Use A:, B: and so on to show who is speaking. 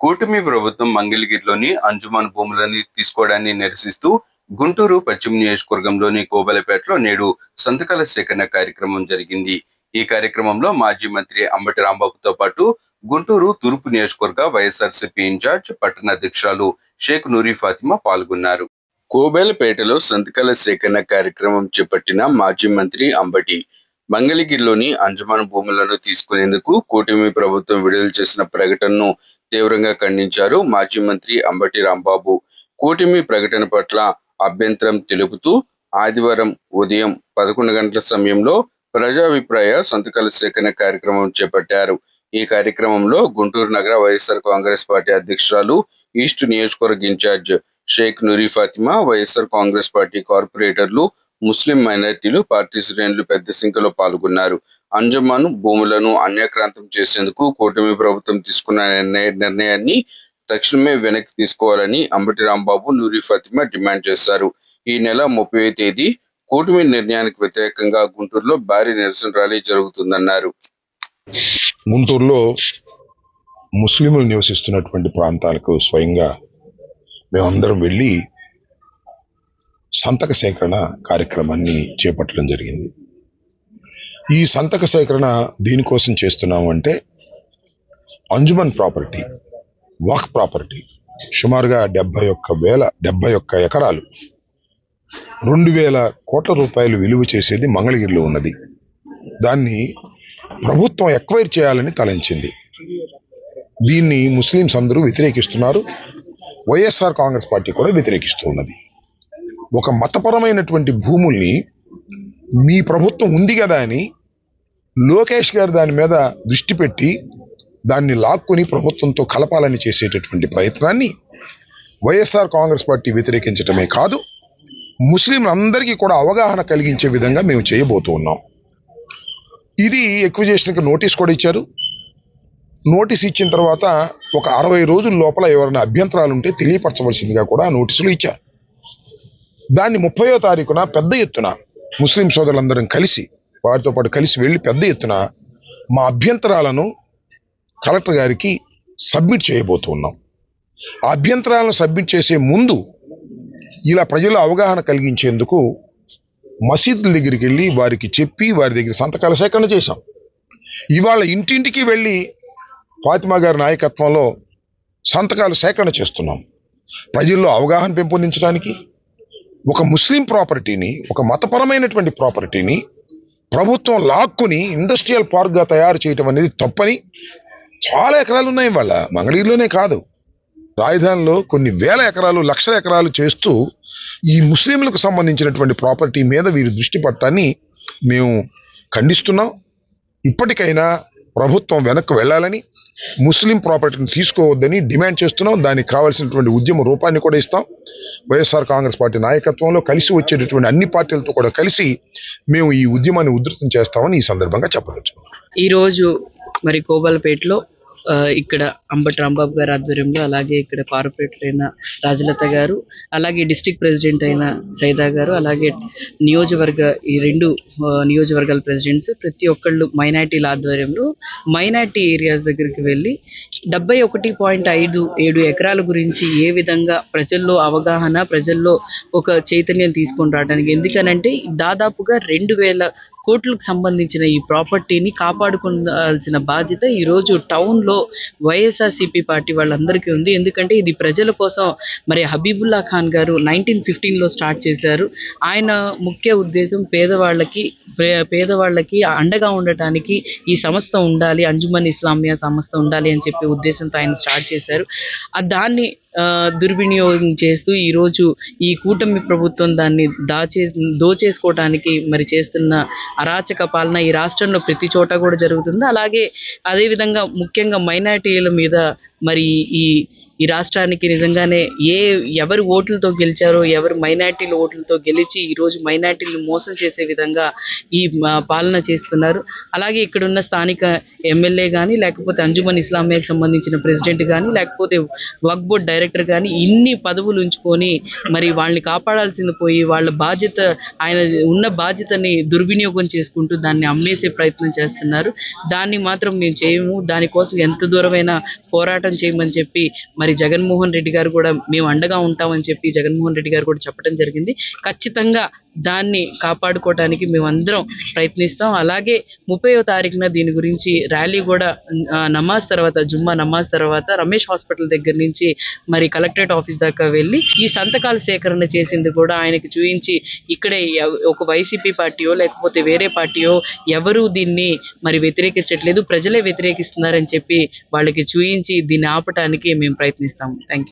A: కూటమి ప్రభుత్వం మంగళగిరిలోని అంజుమాన్ భూములని తీసుకోవడాన్ని నిరసిస్తూ గుంటూరు పశ్చిమ నియోజకవర్గంలోని కోబలపేటలో నేడు సంతకాల సేకరణ కార్యక్రమం జరిగింది. ఈ కార్యక్రమంలో మాజీ మంత్రి అంబటి రాంబాబుతో పాటు గుంటూరు తూర్పు నియోజకవర్గ వైఎస్ఆర్సీపీ ఇన్ఛార్జ్ పట్టణ అధ్యక్షురాలు షేక్ నూరి ఫాతిమా పాల్గొన్నారు. కోబేలపేటలో సంతకాల సేకరణ కార్యక్రమం చేపట్టిన మాజీ మంత్రి అంబటి మంగళగిరిలోని అంజమాన్ భూములను తీసుకునేందుకు కూటమి ప్రభుత్వం విడుదల చేసిన ప్రకటనను తీవ్రంగా ఖండించారు. మాజీ మంత్రి అంబటి రాంబాబు కూటమి ప్రకటన పట్ల అభ్యంతరం తెలుపుతూ ఆదివారం ఉదయం పదకొండు గంటల సమయంలో ప్రజాభిప్రాయ సంతకాల సేకరణ కార్యక్రమం చేపట్టారు. ఈ కార్యక్రమంలో గుంటూరు నగర వైఎస్ఆర్ కాంగ్రెస్ పార్టీ అధ్యక్షురాలు ఈస్ట్ నియోజకవర్గ incharge Shaik Noori Fatima YSR Congress party కార్పొరేటర్లు ముస్లిం మైనారిటీలు పార్టీ శ్రేణులు పెద్ద సంఖ్యలో పాల్గొన్నారు. అంజమాన్ భూములను అన్యాక్రాంతం చేసేందుకు కూటమి ప్రభుత్వం తీసుకున్న నిర్ణయ నిర్ణయాన్ని తక్షణమే వెనక్కి తీసుకోవాలని అంబటి రాంబాబు నూరి ఫాతిమా డిమాండ్ చేశారు. ఈ నెల ముప్పై తేదీ కూటమి నిర్ణయానికి వ్యతిరేకంగా గుంటూరులో భారీ నిరసన ర్యాలీ జరుగుతుందన్నారు.
B: గుంటూరులో ముస్లింలు నివసిస్తున్నటువంటి ప్రాంతాలకు స్వయంగా మేమందరం వెళ్ళి సంతక సేకరణ కార్యక్రమాన్ని చేపట్టడం జరిగింది. ఈ సంతక సేకరణ దీనికోసం చేస్తున్నాము అంటే అంజుమన్ ప్రాపర్టీ వాక్ ప్రాపర్టీ సుమారుగా డెబ్బై ఒక్క వేల డెబ్బై ఒక్క ఎకరాలు రెండు వేల కోట్ల రూపాయలు విలువ చేసేది మంగళగిరిలో ఉన్నది. దాన్ని ప్రభుత్వం ఎక్వైర్ చేయాలని తలంచింది. దీన్ని ముస్లింస్ అందరూ వ్యతిరేకిస్తున్నారు. వైఎస్ఆర్ కాంగ్రెస్ పార్టీ కూడా వ్యతిరేకిస్తూ ఉన్నది. ఒక మతపరమైనటువంటి భూముల్ని మీ ప్రభుత్వం ఉంది కదా అని లోకేష్ గారు దాని మీద దృష్టి పెట్టి దాన్ని లాక్కొని ప్రభుత్వంతో కలపాలని చేసేటటువంటి ప్రయత్నాన్ని వైఎస్ఆర్ కాంగ్రెస్ పార్టీ వ్యతిరేకించటమే కాదు ముస్లింలందరికీ కూడా అవగాహన కలిగించే విధంగా మేము చేయబోతూ ఉన్నాం. ఇది ఎక్విజేషన్కి నోటీస్ కూడా ఇచ్చారు. నోటీస్ ఇచ్చిన తర్వాత ఒక అరవై రోజుల లోపల ఎవరైనా అభ్యంతరాలు ఉంటే తెలియపరచవలసిందిగా కూడా నోటీసులు ఇచ్చారు. దాన్ని ముప్పయో తారీఖున పెద్ద ఎత్తున ముస్లిం సోదరులందరం కలిసి వారితో పాటు కలిసి వెళ్ళి పెద్ద ఎత్తున మా అభ్యంతరాలను కలెక్టర్ గారికి సబ్మిట్ చేయబోతూ ఉన్నాం. ఆ అభ్యంతరాలను సబ్మిట్ చేసే ముందు ఇలా ప్రజలు అవగాహన కలిగించేందుకు మసీదుల దగ్గరికి వెళ్ళి వారికి చెప్పి వారి దగ్గర సంతకాల సేకరణ చేశాం. ఇవాళ ఇంటింటికి వెళ్ళి ఫాతిమా గారి నాయకత్వంలో సంతకాలు సేకరణ చేస్తున్నాం. ప్రజల్లో అవగాహన పెంపొందించడానికి ఒక ముస్లిం ప్రాపర్టీని ఒక మతపరమైనటువంటి ప్రాపర్టీని ప్రభుత్వం లాక్కుని ఇండస్ట్రియల్ పార్క్గా తయారు చేయటం అనేది తప్పని చాలా ఎకరాలు ఉన్నాయి వాళ్ళ మంగళగిరిలోనే కాదు. రాజధానిలో కొన్ని వేల ఎకరాలు లక్షల ఎకరాలు చేస్తూ ఈ ముస్లింలకు సంబంధించినటువంటి ప్రాపర్టీ మీద వీరి దృష్టి పట్టాన్ని మేము ఖండిస్తున్నాం. ఇప్పటికైనా ప్రభుత్వం వెనక్కి వెళ్ళాలని ముస్లిం ప్రాపర్టీని తీసుకోవద్దని డిమాండ్ చేస్తున్నాం. దానికి కావాల్సినటువంటి ఉద్యమ రూపాన్ని కూడా ఇస్తాం. వైఎస్ఆర్ కాంగ్రెస్ పార్టీ నాయకత్వంలో కలిసి వచ్చేటటువంటి అన్ని పార్టీలతో కూడా కలిసి మేము ఈ ఉద్యమాన్ని ఉధృతం చేస్తామని ఈ సందర్భంగా చెప్పవచ్చు
C: ఈరోజు మరి కోబల్పేటలో ఇక్కడ అంబటి రాంబాబు గారి ఆధ్వర్యంలో అలాగే ఇక్కడ కార్పొరేటర్ అయిన రాజలత గారు అలాగే డిస్టిక్ ప్రెసిడెంట్ అయిన సైదా గారు అలాగే నియోజకవర్గ ఈ రెండు నియోజకవర్గాల ప్రెసిడెంట్స్ ప్రతి ఒక్కళ్ళు మైనార్టీల ఆధ్వర్యంలో మైనార్టీ ఏరియాస్ దగ్గరికి వెళ్ళి డెబ్బై ఒకటి పాయింట్ ఐదు ఏడు ఎకరాల గురించి ఏ విధంగా ప్రజల్లో అవగాహన ప్రజల్లో ఒక చైతన్యం తీసుకొని రావడానికి ఎందుకనంటే దాదాపుగా రెండు వేల కోట్లకు సంబంధించిన ఈ ప్రాపర్టీని కాపాడుకోవాల్సిన బాధ్యత ఈరోజు టౌన్లో వైఎస్ఆర్సీపీ పార్టీ వాళ్ళందరికీ ఉంది. ఎందుకంటే ఇది ప్రజల కోసం మరి హబీబుల్లా ఖాన్ గారు నైన్టీన్ ఫిఫ్టీన్లో స్టార్ట్ చేశారు. ఆయన ముఖ్య ఉద్దేశం పేదవాళ్ళకి పేదవాళ్ళకి అండగా ఉండటానికి ఈ సంస్థ ఉండాలి అంజుమన్ ఇస్లామియా సంస్థ ఉండాలి అని చెప్పే ఉద్దేశంతో ఆయన స్టార్ట్ చేశారు. దాన్ని దుర్వినియోగం చేస్తూ ఈరోజు ఈ కూటమి ప్రభుత్వం దాన్ని దాచే దోచేసుకోవటానికి మరి చేస్తున్న అరాచక పాలన ఈ రాష్ట్రంలో ప్రతి చోట కూడా జరుగుతుంది. అలాగే అదేవిధంగా ముఖ్యంగా మైనారిటీల మీద మరి ఈ ఈ రాష్ట్రానికి నిజంగానే ఏ ఎవరు ఓట్లతో గెలిచారో ఎవరు మైనార్టీల ఓట్లతో గెలిచి ఈ రోజు మైనార్టీలను మోసం చేసే విధంగా ఈ పాలన చేస్తున్నారు. అలాగే ఇక్కడున్న స్థానిక ఎమ్మెల్యే కానీ లేకపోతే అంజుమన్ ఇస్లామియాకి సంబంధించిన ప్రెసిడెంట్ కానీ లేకపోతే వక్ బోర్డ్ డైరెక్టర్ కానీ ఇన్ని పదవులు ఉంచుకొని మరి వాళ్ళని కాపాడాల్సింది పోయి వాళ్ళ బాధ్యత ఆయన ఉన్న బాధ్యతని దుర్వినియోగం చేసుకుంటూ దాన్ని అమ్మేసే ప్రయత్నం చేస్తున్నారు. దాన్ని మాత్రం మేము చేయము. దానికోసం ఎంత దూరమైనా పోరాటం చేయమని చెప్పి మరి మరి జగన్మోహన్ రెడ్డి గారు కూడా మేము అండగా ఉంటామని చెప్పి జగన్మోహన్ రెడ్డి గారు కూడా చెప్పడం జరిగింది. ఖచ్చితంగా దాన్ని కాపాడుకోవడానికి మేమందరం ప్రయత్నిస్తాం. అలాగే ముప్పై తారీఖున దీని గురించి ర్యాలీ కూడా నమాజ్ తర్వాత జుమ్మా నమాజ్ తర్వాత రమేష్ హాస్పిటల్ దగ్గర నుంచి మరి కలెక్టరేట్ ఆఫీస్ దాకా వెళ్ళి ఈ సంతకాల సేకరణ చేసింది కూడా ఆయనకి చూపించి ఇక్కడే ఒక వైసీపీ పార్టీయో లేకపోతే వేరే పార్టీయో ఎవరు దీన్ని మరి వ్యతిరేకించట్లేదు ప్రజలే వ్యతిరేకిస్తున్నారని చెప్పి వాళ్ళకి చూయించి దీన్ని ఆపటానికి మేము ప్రయత్నం ప్రయత్నిస్తాము థ్యాంక్ యూ